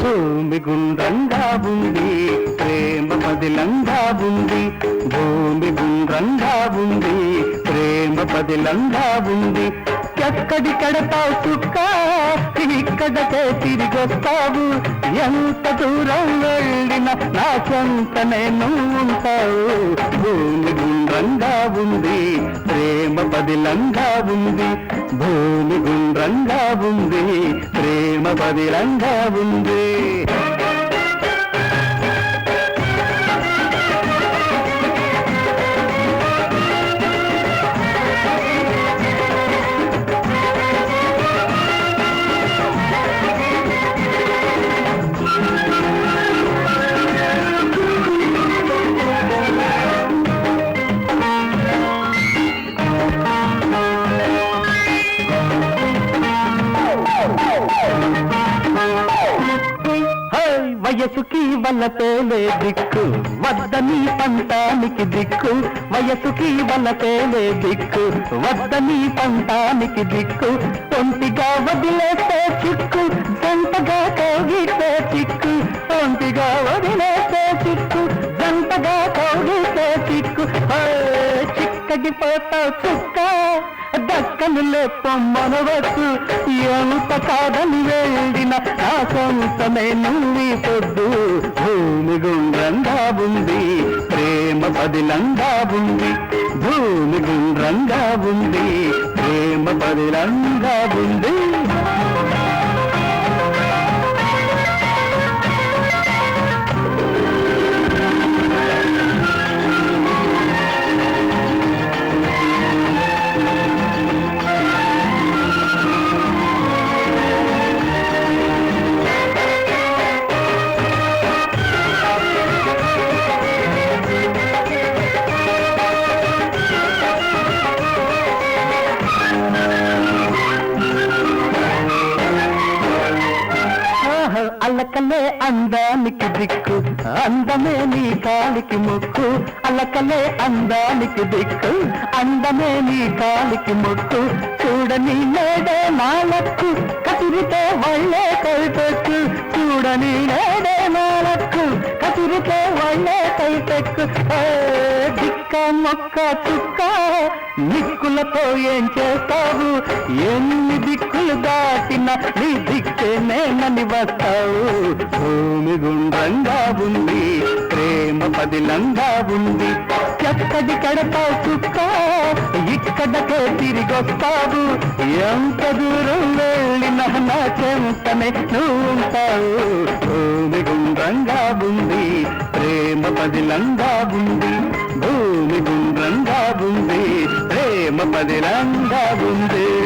భూమి గుండ్రంగా ఉంది ప్రేమ పదిలంగా ఉంది భూమి గుండ్రంగా ఉంది ప్రేమ పదిలంగా ఉంది కడతావు చుక్క? ఇక్కడకే తిరిగొస్తావు ఎంత దూరం వెళ్ళిన నా చెంతనే నువ్వు ఉంటావు భూమి గుండ్రంగా ఉంది ప్రేమ పదిలంగా ఉంది. భూమి గుండ్రంగా ఉంది ప్రేమ పదిలంగా ఉంది. వయసుకి వల్లతేలే దిక్కు. వద్దని పంటానికి దిక్కు. వయసుకి వల్లతేలే దిక్కు. వద్దని పంటానికి దిక్కు. ఒంటిగా వదిలేసే చిక్కు. జంటగా కౌగితే చిక్కు. ఒంటిగా వదిలేసే చిక్కు. జంటగా కౌగితే చిక్కు. హై, చిక్కడి చుక్క. దక్కనులే పొమ్మనవచ్చు ఎంత కాదని వేయ నా సొంతమే నువ్వు పొద్దు. భూమి గుండ్రంగా ఉంది ప్రేమ పదిలంగా ఉంది భూమి గుండ్రంగా ఉంది ప్రేమ పదిలంగా ఉంది అల్లకలే అందానికి దిక్కు అందమే నీ కాలికి మొక్కు. అల్లకలే అందానికి దిక్కు అందమే నీ కాలికి మొక్కు. చూడని నేడే నాలక్కు కసిరితే వల్లే కైపెక్కు. చూడని నేడే నాలక్కు కసిరితే వల్లే కైపెక్కు. ఏ, మొక్క చుక్క. దిక్కులతో ఏం చేస్తావు? ఎన్ని దిక్కులు దాటిన నీ దిక్కే నేనని వస్తావు. భూమి గుండ్రంగా ఉంది ప్రేమ పదిలంగా ఉంది. ఎక్కడి కడతావు చుక్క? ఇక్కడకే తిరిగొస్తావు. ఎంత దూరం వెళ్ళిన నా చెంతనే నువ్వు ఉంటావు భూమి గుండ్రంగా ఉంది ప్రేమ పదిలంగా ఉంది. భూమి ఉంది.